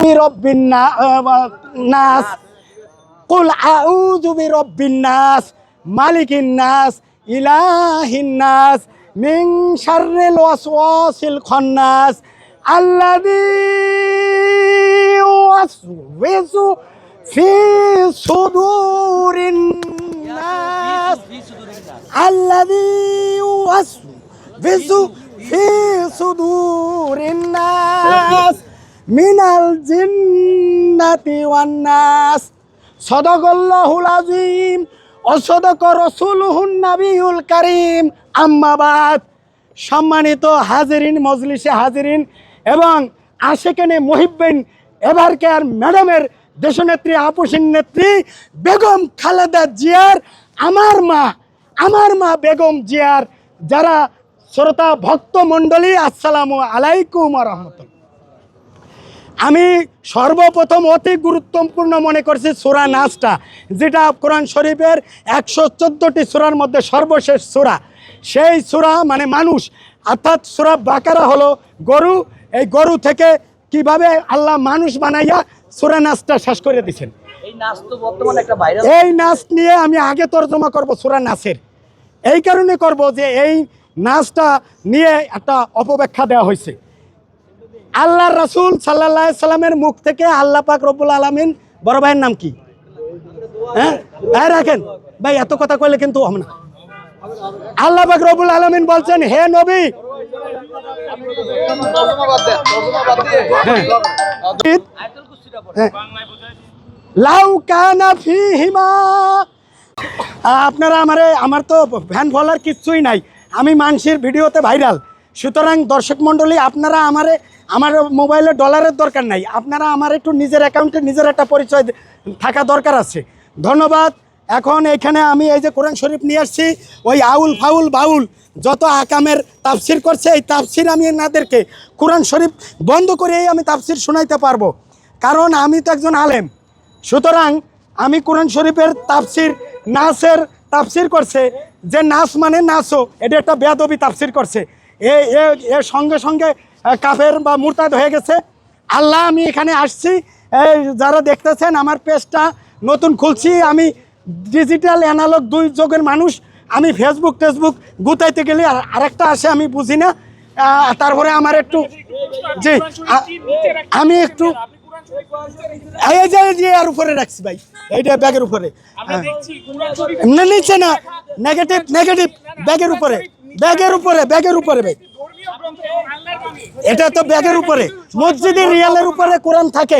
রব্বিন নাস কুল আউযু বিরব্বিন নাস মালিকিন নাস ইলাহিন নাস মিন শাররিল ওয়াসওয়াসিল খান্নাস, আল্লাযী ইউওয়াসওয়িসু ফি সুদুরিন নাস আল্লাযী ইউওয়াসওয়িসু ফি সুদুরিন নাস মিনাল জিন্নাতি ওয়ান্নাস। সদগল্লাহুল আজিম অসদক রসুলহুন নাবিউল কারিম। আম্মাবাদ সম্মানিত হাজিরিন, মজলিসে হাজিরিন এবং আশেখানে মহিব্বেন এভারকেয়ার ম্যাডামের দেশনেত্রী, আপুসিন নেত্রী, বেগম খালেদা জিয়ার আমার মা আমার মা বেগম জিয়ার যারা শ্রোতা ভক্তমণ্ডলী আসসালামু আলাইকুম রহমতুল্লা আমি সর্বপ্রথম অতি গুরুত্বপূর্ণ মনে করছি সুরা নাচটা যেটা কোরআন শরীফের একশো চোদ্দোটি সুরার মধ্যে সর্বশেষ সুরা। সেই সুরা মানে মানুষ অর্থাৎ সুরা বাকারা হলো গরু। এই গরু থেকে কীভাবে আল্লাহ মানুষ বানাইয়া সুরা নাচটা শেষ করে দিয়েছেন এই নাচ তো বর্তমানে এই নাচ নিয়ে আমি আগে তর্জমা করব সুরা নাচের এই কারণে করব যে এই নাচটা নিয়ে একটা অপব্যাখ্যা দেওয়া হয়েছে। আল্লাহ রাসূল সাল্লাহ সাল্লামের মুখ থেকে আল্লাহ পাক রব্বুল আলমিন, বড় ভাইয়ের নাম কি? হ্যাঁ? হ্যাঁ রাখেন। ভাই, এত কথা কইলে কিন্তু হবে না। আল্লাহ পাক রব্বুল আলমিন বলছেন, হে নবী! হ্যাঁ। লাউ কানা আপনারা আমারে, আমার তো ভ্যান ফলোয়ার কিচ্ছুই নাই। আমি মানুষের ভিডিওতে ভাইরাল সুতরাং দর্শক মণ্ডলী, আপনারা আমারে, আমার মোবাইলে ডলারের দরকার নাই। আপনারা আমার একটু নিজের অ্যাকাউন্টে নিজের একটা পরিচয় থাকা দরকার আছে। ধন্যবাদ। এখন এখানে আমি এই যে কোরআন শরীফ নিয়ে আসছি, ওই আউল ফাউল বাউল যত আকামের তাফসির করছে, এই তাফসির আমি এনাদেরকে কোরআন শরীফ বন্ধ করেই আমি তাফসির শোনাইতে পারব। কারণ আমি তো একজন আলেম। সুতরাং আমি কোরআন শরীফের তাফসির নাচের তাফসির করছে। যে নাচ মানে নাচও এটা একটা বেদবি তাফসির করছে। এ এ- এর সঙ্গে সঙ্গে কাফের বা মুরতাদ হয়ে গেছে। আল্লাহ আমি এখানে আসছি। এই যারা দেখতেছেন আমার পেজটা নতুন খুলছি। আমি ডিজিটাল অ্যানালগ দুই যুগের মানুষ। আমি ফেসবুক টেসবুক গুতাইতে গেলে আর- আরেকটা আসে আমি বুঝি না। তারপরে আমার একটু জি আমি একটু এই যে যে আর উপরে রাখছি ভাই। এইটা ব্যাগের উপরে। না নিচে না। নেগেটিভ নেগেটিভ ব্যাগের উপরে। ব্যাগের উপরে ব্যাগের উপরে ব্যাগ। এটা তো ব্যাগের উপরে। মসজিদের রিয়ালের উপরে কোরআন থাকে।